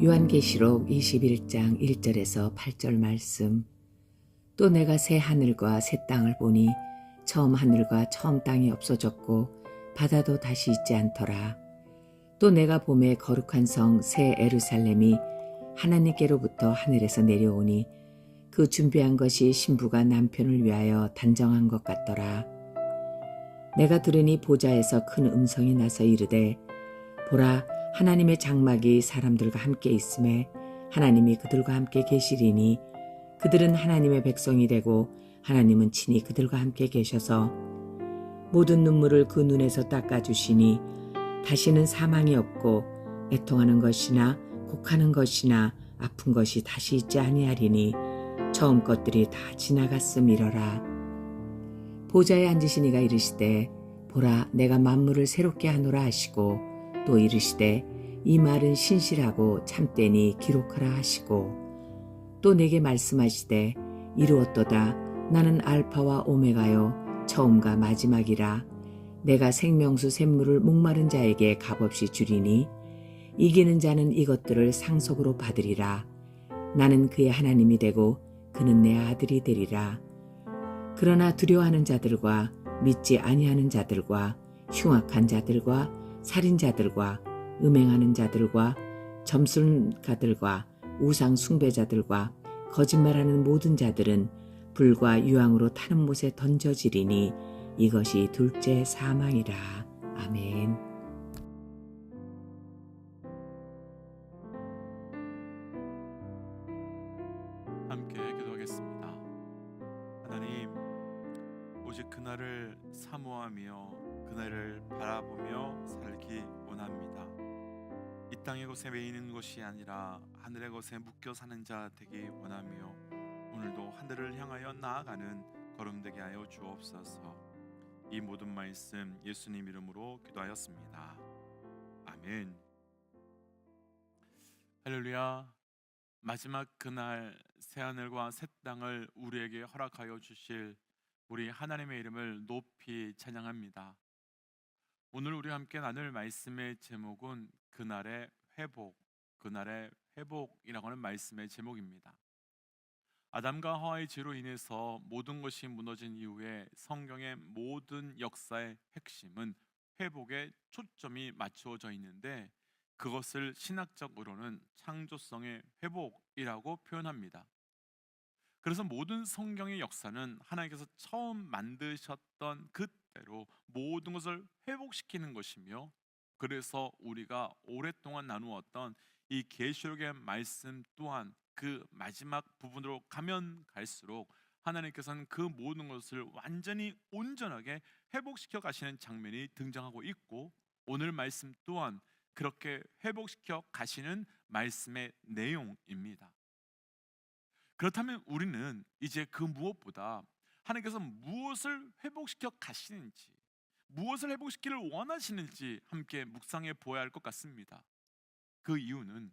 요한계시록 21장 1절에서 8절 말씀 또 내가 새 하늘과 새 땅을 보니 처음 하늘과 처음 땅이 없어졌고 바다도 다시 있지 않더라. 또 내가 봄에 거룩한 성 새 에루살렘이 하나님께로부터 하늘에서 내려오니 그 준비한 것이 신부가 남편을 위하여 단정한 것 같더라. 내가 들으니 보좌에서 큰 음성이 나서 이르되 보라 하나님의 장막이 사람들과 함께 있음에 하나님이 그들과 함께 계시리니 그들은 하나님의 백성이 되고 하나님은 친히 그들과 함께 계셔서 모든 눈물을 그 눈에서 닦아주시니 다시는 사망이 없고 애통하는 것이나 곡하는 것이나 아픈 것이 다시 있지 아니하리니 처음 것들이 다 지나갔음이러라. 보좌에 앉으신 이가 이르시되 보라 내가 만물을 새롭게 하노라 하시고 또 이르시되 이 말은 신실하고 참되니 기록하라 하시고 또 내게 말씀하시되 이루었도다. 나는 알파와 오메가요 처음과 마지막이라. 내가 생명수 샘물을 목마른 자에게 값없이 주리니 이기는 자는 이것들을 상속으로 받으리라. 나는 그의 하나님이 되고 그는 내 아들이 되리라. 그러나 두려워하는 자들과 믿지 아니하는 자들과 흉악한 자들과 살인자들과 음행하는 자들과 점술가들과 우상 숭배자들과 거짓말하는 모든 자들은 불과 유황으로 타는 못에 던져지리니 이것이 둘째 사망이라. 아멘. 것에 매이는 것이 아니라 하늘의 것에 묶여 사는 자 되기 원하며 오늘도 하늘을 향하여 나아가는 걸음 되게 하여 주옵소서. 이 모든 말씀 예수님 이름으로 기도하였습니다. 아멘. 할렐루야. 마지막 그날 새 하늘과 새 땅을 우리에게 허락하여 주실 우리 하나님의 이름을 높이 찬양합니다. 오늘 우리 함께 나눌 말씀의 제목은 그날의 회복, 그날의 회복이라고 하는 말씀의 제목입니다. 아담과 하와의 죄로 인해서 모든 것이 무너진 이후에 성경의 모든 역사의 핵심은 회복에 초점이 맞추어져 있는데 그것을 신학적으로는 창조성의 회복이라고 표현합니다. 그래서 모든 성경의 역사는 하나님께서 처음 만드셨던 그대로 모든 것을 회복시키는 것이며 그래서 우리가 오랫동안 나누었던 이 계시록의 말씀 또한 그 마지막 부분으로 가면 갈수록 하나님께서는 그 모든 것을 완전히 온전하게 회복시켜 가시는 장면이 등장하고 있고 오늘 말씀 또한 그렇게 회복시켜 가시는 말씀의 내용입니다. 그렇다면 우리는 이제 그 무엇보다 하나님께서 무엇을 회복시켜 가시는지, 무엇을 회복시키를 원하시는지 함께 묵상해 보아야 할 것 같습니다. 그 이유는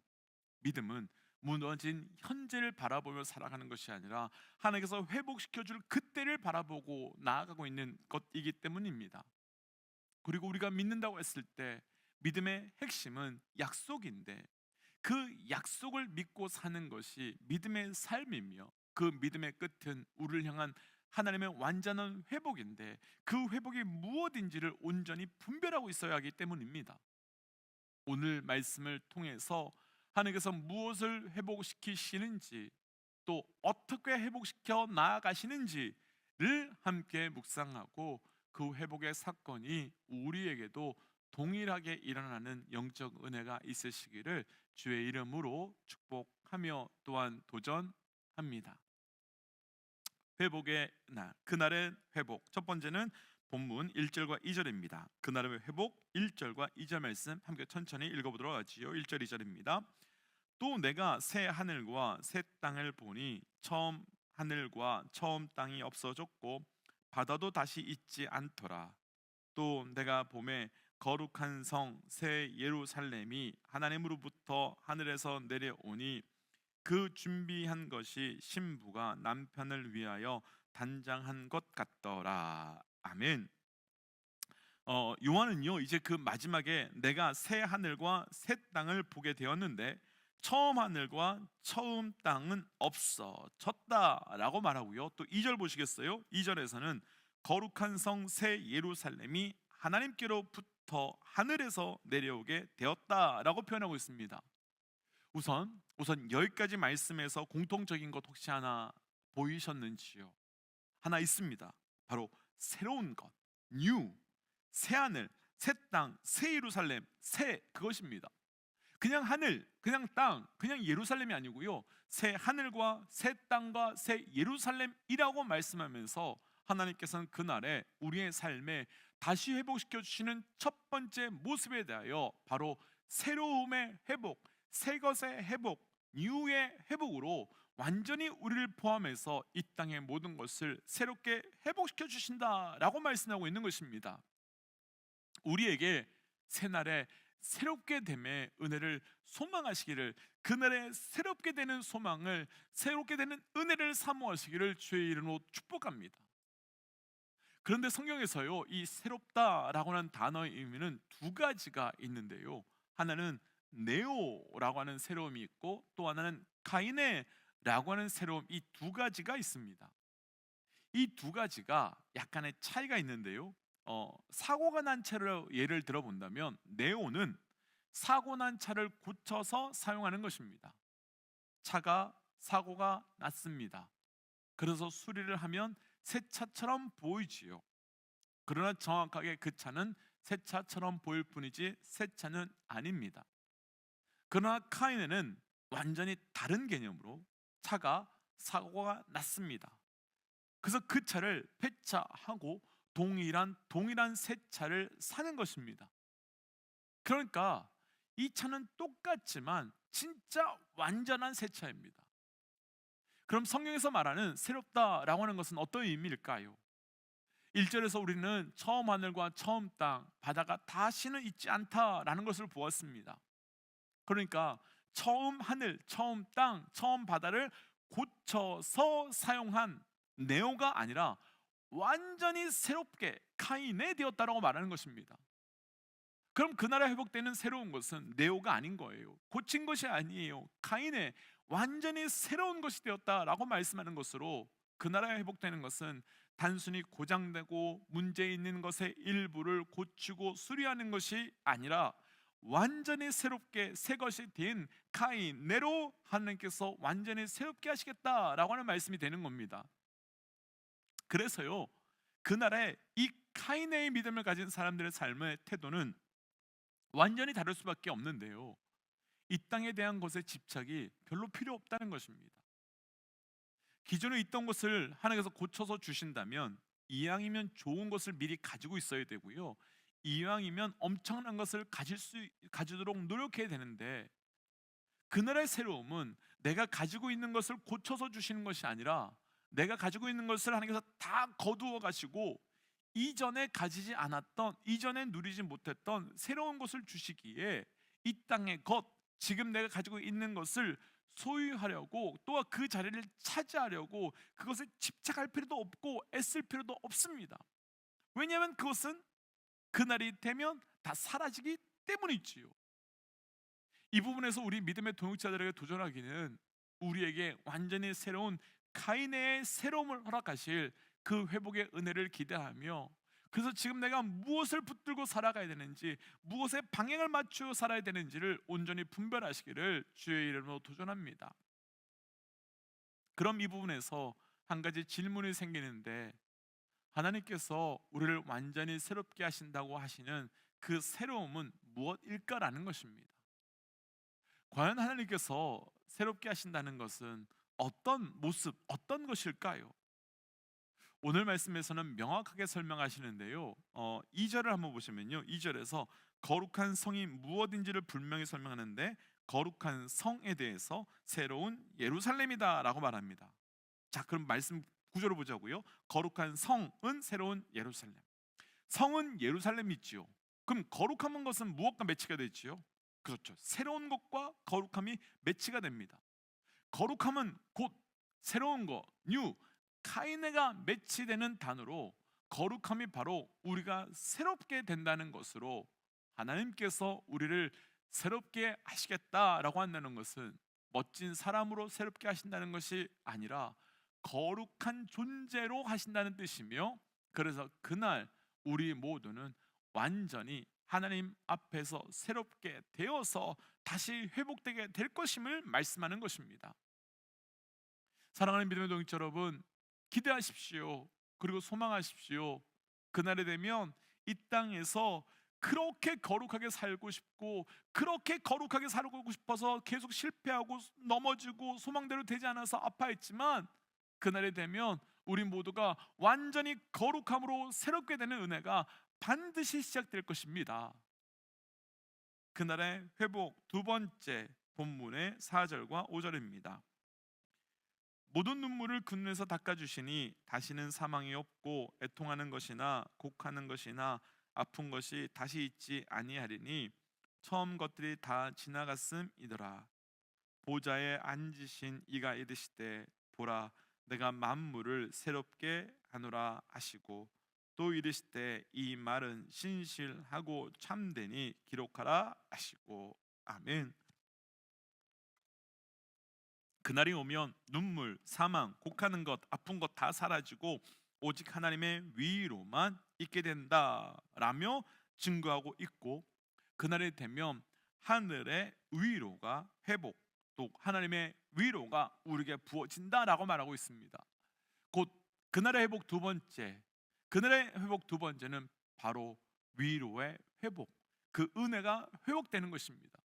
믿음은 무너진 현재를 바라보며 살아가는 것이 아니라 하나님께서 회복시켜 줄 그때를 바라보고 나아가고 있는 것이기 때문입니다. 그리고 우리가 믿는다고 했을 때 믿음의 핵심은 약속인데 그 약속을 믿고 사는 것이 믿음의 삶이며 그 믿음의 끝은 우리를 향한 하나님의 완전한 회복인데 그 회복이 무엇인지를 온전히 분별하고 있어야 하기 때문입니다. 오늘 말씀을 통해서 하나님께서 무엇을 회복시키시는지 또 어떻게 회복시켜 나아가시는지를 함께 묵상하고 그 회복의 사건이 우리에게도 동일하게 일어나는 영적 은혜가 있으시기를 주의 이름으로 축복하며 또한 도전합니다. 회복의 날, 그날의 회복. 첫 번째는 본문 1절과 2절입니다. 그날의 회복 1절과 2절 말씀 함께 천천히 읽어보도록 하지요. 1절 2절입니다. 또 내가 새 하늘과 새 땅을 보니 처음 하늘과 처음 땅이 없어졌고 바다도 다시 있지 않더라. 또 내가 봄에 거룩한 성 새 예루살렘이 하나님으로부터 하늘에서 내려오니 그 준비한 것이 신부가 남편을 위하여 단장한 것 같더라. 아멘. 어, 요한은요 이제 그 마지막에 내가 새 하늘과 새 땅을 보게 되었는데 처음 하늘과 처음 땅은 없어졌다라고 말하고요. 또 2절 보시겠어요? 2절에서는 거룩한 성 새 예루살렘이 하나님께로부터 하늘에서 내려오게 되었다라고 표현하고 있습니다. 우선 우선 여기까지 말씀에서 공통적인 것 혹시 하나 보이셨는지요? 하나 있습니다. 바로 새로운 것, new, 새 하늘, 새 땅, 새 예루살렘, 새 그것입니다. 그냥 하늘, 그냥 땅, 그냥 예루살렘이 아니고요. 새 하늘과 새 땅과 새 예루살렘이라고 말씀하면서 하나님께서는 그날에 우리의 삶에 다시 회복시켜 주시는 첫 번째 모습에 대하여 바로 새로움의 회복, 새 것의 회복, 뉴의 회복으로 완전히 우리를 포함해서 이 땅의 모든 것을 새롭게 회복시켜 주신다라고 말씀하고 있는 것입니다. 우리에게 새날에 새롭게 됨의 은혜를 소망하시기를 그날에 새롭게 되는 소망을 새롭게 되는 은혜를 사모하시기를 주의 이름으로 축복합니다. 그런데 성경에서요 이 새롭다라고 하는 단어의 의미는 두 가지가 있는데요. 하나는 네오라고 하는 새로움이 있고 또 하나는 카이네라고 하는 새로움 이 두 가지가 있습니다. 이 두 가지가 약간의 차이가 있는데요. 어, 사고가 난 차를 예를 들어 본다면 네오는 사고 난 차를 고쳐서 사용하는 것입니다. 차가 사고가 났습니다. 그래서 수리를 하면 새 차처럼 보이지요. 그러나 정확하게 그 차는 새 차처럼 보일 뿐이지 새 차는 아닙니다. 그러나 카이네는 완전히 다른 개념으로 차가 사고가 났습니다. 그래서 그 차를 폐차하고 동일한 동일한 새 차를 사는 것입니다. 그러니까 이 차는 똑같지만 진짜 완전한 새 차입니다. 그럼 성경에서 말하는 새롭다라고 하는 것은 어떤 의미일까요? 1절에서 우리는 처음 하늘과 처음 땅, 바다가 다시는 있지 않다라는 것을 보았습니다. 그러니까 처음 하늘, 처음 땅, 처음 바다를 고쳐서 사용한 네오가 아니라 완전히 새롭게 카인에 되었다라고 말하는 것입니다. 그럼 그 나라 회복되는 새로운 것은 네오가 아닌 거예요. 고친 것이 아니에요. 카인에 완전히 새로운 것이 되었다라고 말씀하는 것으로 그 나라에 회복되는 것은 단순히 고장되고 문제 있는 것의 일부를 고치고 수리하는 것이 아니라 완전히 새롭게 새 것이 된 카인 네로 하나님께서 완전히 새롭게 하시겠다라고 하는 말씀이 되는 겁니다. 그래서요 그 나라의 이 카인의 믿음을 가진 사람들의 삶의 태도는 완전히 다를 수밖에 없는데요. 이 땅에 대한 것의 집착이 별로 필요 없다는 것입니다. 기존에 있던 것을 하나님께서 고쳐서 주신다면 이왕이면 좋은 것을 미리 가지고 있어야 되고요. 이왕이면 엄청난 것을 가질 수 가지도록 노력해야 되는데 그날의 새로움은 내가 가지고 있는 것을 고쳐서 주시는 것이 아니라 내가 가지고 있는 것을 하나님께서 다 거두어 가시고 이전에 가지지 않았던 이전에 누리지 못했던 새로운 것을 주시기에 이 땅의 것 지금 내가 가지고 있는 것을 소유하려고 또한 그 자리를 차지하려고 그것에 집착할 필요도 없고 애쓸 필요도 없습니다. 왜냐하면 그것은 그날이 되면 다 사라지기 때문이지요. 이 부분에서 우리 믿음의 동역자들에게 도전하기는 우리에게 완전히 새로운 카인의 새로움을 허락하실 그 회복의 은혜를 기대하며 그래서 지금 내가 무엇을 붙들고 살아가야 되는지 무엇에 방향을 맞추어 살아야 되는지를 온전히 분별하시기를 주의 이름으로 도전합니다. 그럼 이 부분에서 한 가지 질문이 생기는데 하나님께서 우리를 완전히 새롭게 하신다고 하시는 그 새로움은 무엇일까라는 것입니다. 과연 하나님께서 새롭게 하신다는 것은 어떤 모습, 어떤 것일까요? 오늘 말씀에서는 명확하게 설명하시는데요. 어, 2절을 한번 보시면요. 2절에서 거룩한 성이 무엇인지를 분명히 설명하는데 거룩한 성에 대해서 새로운 예루살렘이다라고 말합니다. 자, 그럼 말씀 구조를 보자고요. 거룩한 성은 새로운 예루살렘. 성은 예루살렘이지요. 그럼 거룩한 것은 무엇과 매치가 되지요? 그렇죠. 새로운 것과 거룩함이 매치가 됩니다. 거룩함은 곧 새로운 거, 뉴, 카이네가 매치되는 단어로 거룩함이 바로 우리가 새롭게 된다는 것으로 하나님께서 우리를 새롭게 하시겠다라고 한다는 것은 멋진 사람으로 새롭게 하신다는 것이 아니라 거룩한 존재로 하신다는 뜻이며 그래서 그날 우리 모두는 완전히 하나님 앞에서 새롭게 되어서 다시 회복되게 될 것임을 말씀하는 것입니다. 사랑하는 믿음의 동지 여러분, 기대하십시오. 그리고 소망하십시오. 그날이 되면 이 땅에서 그렇게 거룩하게 살고 싶고 그렇게 거룩하게 살고 싶어서 계속 실패하고 넘어지고 소망대로 되지 않아서 아파했지만 그날이 되면 우리 모두가 완전히 거룩함으로 새롭게 되는 은혜가 반드시 시작될 것입니다. 그날의 회복 두 번째 본문의 4절과 5절입니다. 모든 눈물을 그 눈에서 닦아주시니 다시는 사망이 없고 애통하는 것이나 곡하는 것이나 아픈 것이 다시 있지 아니하리니 처음 것들이 다 지나갔음이더라 보좌에 앉으신 이가 이르시되 보라 내가 만물을 새롭게 하노라 하시고 또 이르시되 이 말은 신실하고 참되니 기록하라 하시고. 아멘. 그날이 오면 눈물, 사망, 곡하는 것, 아픈 것 다 사라지고 오직 하나님의 위로만 있게 된다라며 증거하고 있고 그날이 되면 하늘의 위로가 회복 또 하나님의 위로가 우리에게 부어진다라고 말하고 있습니다. 곧 그날의 회복 두 번째, 그날의 회복 두 번째는 바로 위로의 회복, 그 은혜가 회복되는 것입니다.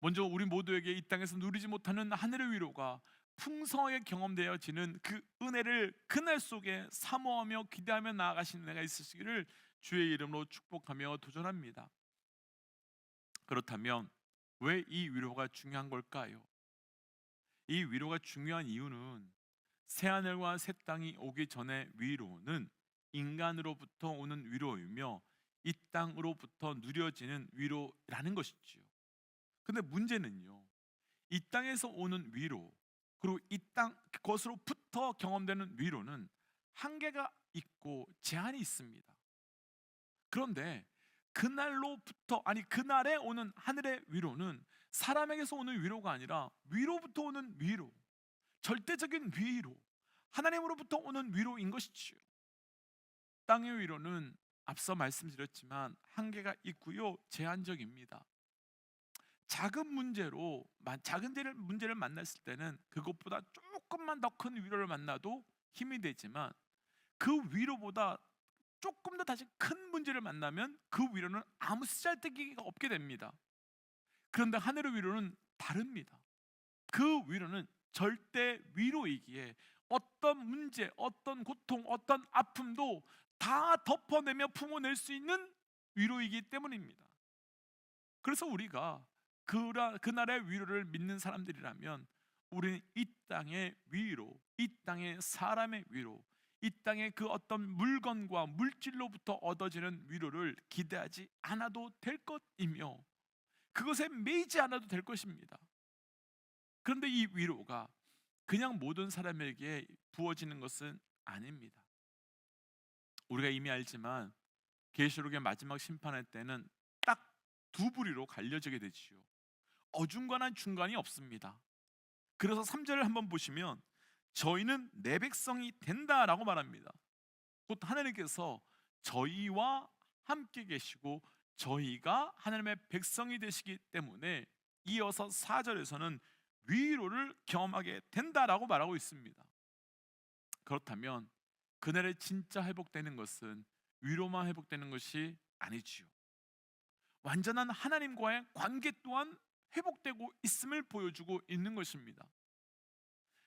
먼저 우리 모두에게 이 땅에서 누리지 못하는 하늘의 위로가 풍성하게 경험되어지는 그 은혜를 그날 속에 사모하며 기대하며 나아가시는 은혜가 있으시기를 주의 이름으로 축복하며 도전합니다. 그렇다면 왜 이 위로가 중요한 걸까요? 이 위로가 중요한 이유는 새 하늘과 새 땅이 오기 전의 위로는 인간으로부터 오는 위로이며 이 땅으로부터 누려지는 위로라는 것이지요. 근데 문제는요. 이 땅에서 오는 위로 그리고 이 땅 것으로부터 경험되는 위로는 한계가 있고 제한이 있습니다. 그런데 그날로부터 아니 그날에 오는 하늘의 위로는 사람에게서 오는 위로가 아니라 위로부터 오는 위로, 절대적인 위로, 하나님으로부터 오는 위로인 것이지요. 땅의 위로는 앞서 말씀드렸지만 한계가 있고요, 제한적입니다. 작은 문제로 작은 문제를 만났을 때는 그것보다 조금만 더 큰 위로를 만나도 힘이 되지만 그 위로보다 조금 더 다시 큰 문제를 만나면 그 위로는 아무 쓰잘데기가 없게 됩니다. 그런데 하늘의 위로는 다릅니다. 그 위로는 절대 위로이기에 어떤 문제, 어떤 고통, 어떤 아픔도 다 덮어내며 품어낼 수 있는 위로이기 때문입니다. 그래서 우리가 그라, 그날의 위로를 믿는 사람들이라면 우리는 이 땅의 위로, 이 땅의 사람의 위로, 이 땅의 그 어떤 물건과 물질로부터 얻어지는 위로를 기대하지 않아도 될 것이며 그것에 매이지 않아도 될 것입니다. 그런데 이 위로가 그냥 모든 사람에게 부어지는 것은 아닙니다. 우리가 이미 알지만 계시록의 마지막 심판할 때는 딱 두 부리로 갈려지게 되지요. 어중간한 중간이 없습니다. 그래서 3절을 한번 보시면 저희는 내 백성이 된다라고 말합니다. 곧 하나님께서 저희와 함께 계시고 저희가 하나님의 백성이 되시기 때문에 이어서 4절에서는 위로를 경험하게 된다라고 말하고 있습니다. 그렇다면 그날에 진짜 회복되는 것은 위로만 회복되는 것이 아니지요. 완전한 하나님과의 관계 또한 회복되고 있음을 보여주고 있는 것입니다.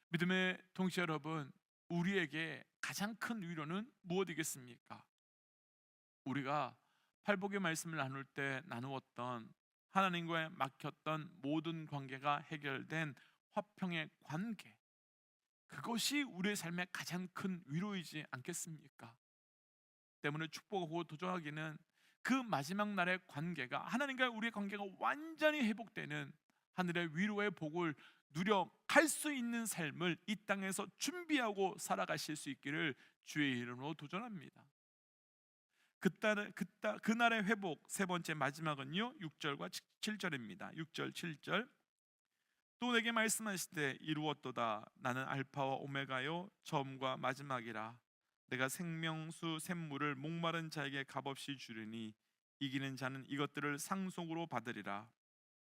믿음의 동시 여러분, 우리에게 가장 큰 위로는 무엇이겠습니까? 우리가 팔복의 말씀을 나눌 때 나누었던 하나님과의 막혔던 모든 관계가 해결된 화평의 관계. 그것이 우리의 삶의 가장 큰 위로이지 않겠습니까? 때문에 축복하고 도전하기는 그 마지막 날의 관계가 하나님과 우리의 관계가 완전히 회복되는 하늘의 위로의 복을 누려 갈 수 있는 삶을 이 땅에서 준비하고 살아가실 수 있기를 주의 이름으로 도전합니다. 그날의 그따, 그날의 회복 세 번째 마지막은요 6절과 7절입니다. 6절 7절 또 내게 말씀하시되 이루었도다 나는 알파와 오메가요 처음과 마지막이라 내가 생명수 샘물을 목마른 자에게 값없이 주리니 이기는 자는 이것들을 상속으로 받으리라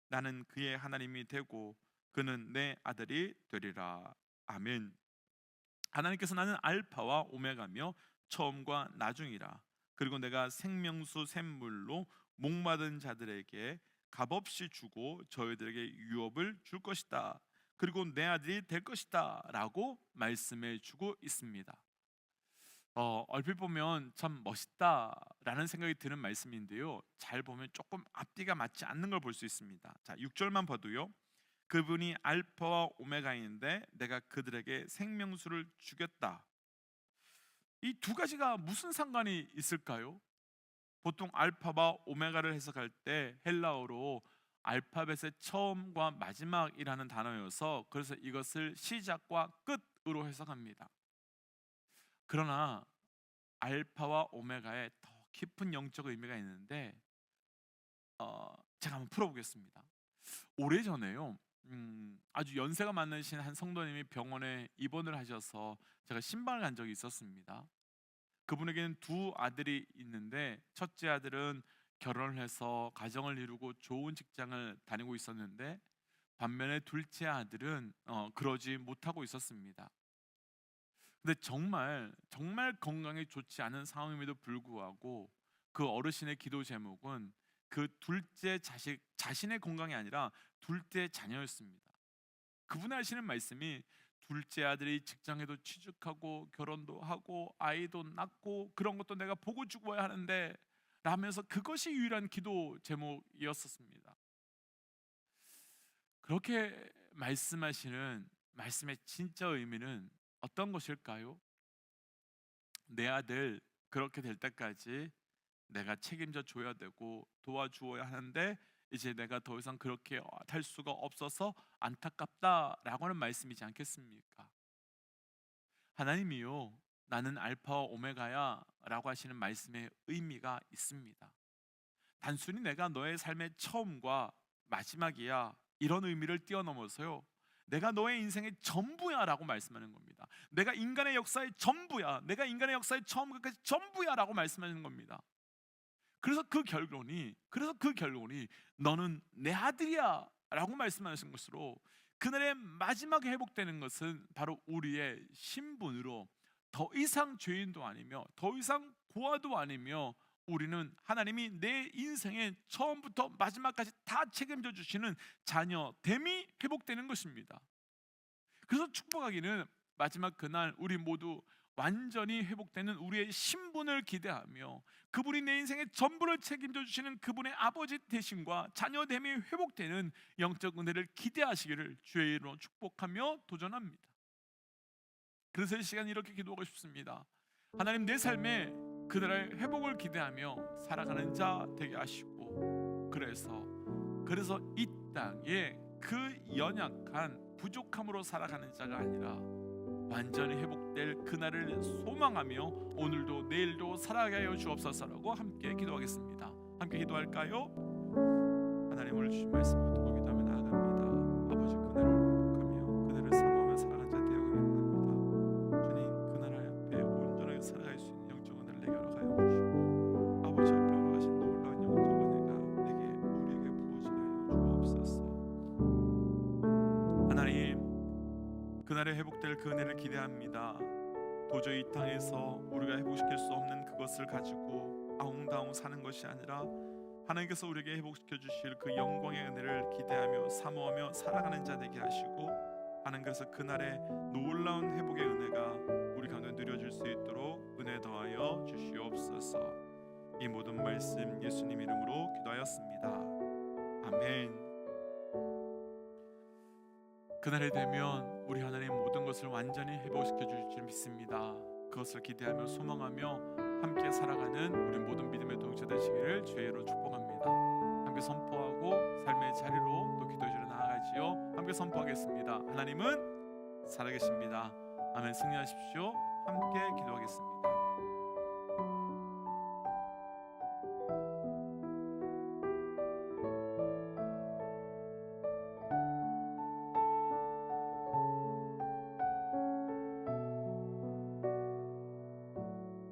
나는 그의 하나님이 되고 그는 내 아들이 되리라 아멘 하나님께서 나는 알파와 오메가며 처음과 나중이라 그리고 내가 생명수 샘물로 목마른 자들에게 값없이 주고 저희들에게 유업을 줄 것이다. 그리고 내 아들이 될 것이다라고 말씀해 주고 있습니다. 어, 얼핏 보면 참 멋있다라는 생각이 드는 말씀인데요. 잘 보면 조금 앞뒤가 맞지 않는 걸 볼 수 있습니다. 자, 6절만 봐도요. 그분이 알파와 오메가인데 내가 그들에게 생명수를 주겠다. 이 두 가지가 무슨 상관이 있을까요? 보통 알파와 오메가를 해석할 때 헬라어로 알파벳의 처음과 마지막이라는 단어여서 그래서 이것을 시작과 끝으로 해석합니다. 그러나 알파와 오메가에 더 깊은 영적 의미가 있는데 어, 제가 한번 풀어보겠습니다. 오래 전에요. 음, 아주 연세가 많으신 한 성도님이 병원에 입원을 하셔서 제가 신방을 간 적이 있었습니다. 그분에게는 두 아들이 있는데 첫째 아들은 결혼을 해서 가정을 이루고 좋은 직장을 다니고 있었는데 반면에 둘째 아들은 어, 그러지 못하고 있었습니다. 근데 정말 정말 건강에 좋지 않은 상황임에도 불구하고 그 어르신의 기도 제목은 그 둘째 자식 자신의 건강이 아니라 둘째 자녀였습니다. 그분이 하시는 말씀이 둘째 아들이 직장에도 취직하고 결혼도 하고 아이도 낳고 그런 것도 내가 보고 죽어야 하는데 라면서 그것이 유일한 기도 제목이었었습니다. 그렇게 말씀하시는 말씀의 진짜 의미는 어떤 것일까요? 내 아들 그렇게 될 때까지 내가 책임져 줘야 되고 도와주어야 하는데 이제 내가 더 이상 그렇게 할 수가 없어서 안타깝다라고 하는 말씀이지 않겠습니까? 하나님이요 나는 알파와 오메가야라고 하시는 말씀의 의미가 있습니다. 단순히 내가 너의 삶의 처음과 마지막이야 이런 의미를 뛰어넘어서요. 내가 너의 인생의 전부야라고 말씀하는 겁니다. 내가 인간의 역사의 전부야. 내가 인간의 역사의 처음까지 전부야라고 말씀하는 겁니다. 그래서 그 결론이 그래서 그 결론이 너는 내 아들이야라고 말씀하신 것으로 그날의 마지막에 회복되는 것은 바로 우리의 신분으로 더 이상 죄인도 아니며 더 이상 고아도 아니며 우리는 하나님이 내 인생의 처음부터 마지막까지 다 책임져 주시는 자녀 됨이 회복되는 것입니다. 그래서 축복하기는 마지막 그날 우리 모두 완전히 회복되는 우리의 신분을 기대하며 그분이 내 인생의 전부를 책임져 주시는 그분의 아버지 대신과 자녀 됨이 회복되는 영적 은혜를 기대하시기를 주의 이름으로 축복하며 도전합니다. 그래서 이 시간 이렇게 기도하고 싶습니다. 하나님 내 삶에 그들의 회복을 기대하며 살아가는 자 되게 하시고 그래서 그래서 이 땅에 그 연약한 부족함으로 살아가는 자가 아니라 완전히 회복될 그날을 소망하며 오늘도 내일도 살아가게 하여 주옵소서라고 함께 기도하겠습니다. 함께 기도할까요? 하나님 오늘 주신 말씀 그 은혜를 기대합니다. 도저히 이 땅에서 우리가 회복시킬 수 없는 그것을 가지고 아웅다웅 사는 것이 아니라 하나님께서 우리에게 회복시켜 주실 그 영광의 은혜를 기대하며 사모하며 살아가는 자 되게 하시고 하나님께서 그날의 놀라운 회복의 은혜가 우리 가운데 누려질 수 있도록 은혜 더하여 주시옵소서. 이 모든 말씀 예수님 이름으로 기도하였습니다. 아멘. 그날이 되면 우리 하나님 모든 것을 완전히 회복시켜 주실 줄 믿습니다. 그것을 기대하며 소망하며 함께 살아가는 우리 모든 믿음의 동체 되시기를 주의 이름으로 축복합니다. 함께 선포하고 삶의 자리로 또 기도의 자리로 나아가지요. 함께 선포하겠습니다. 하나님은 살아계십니다. 아멘. 승리하십시오. 함께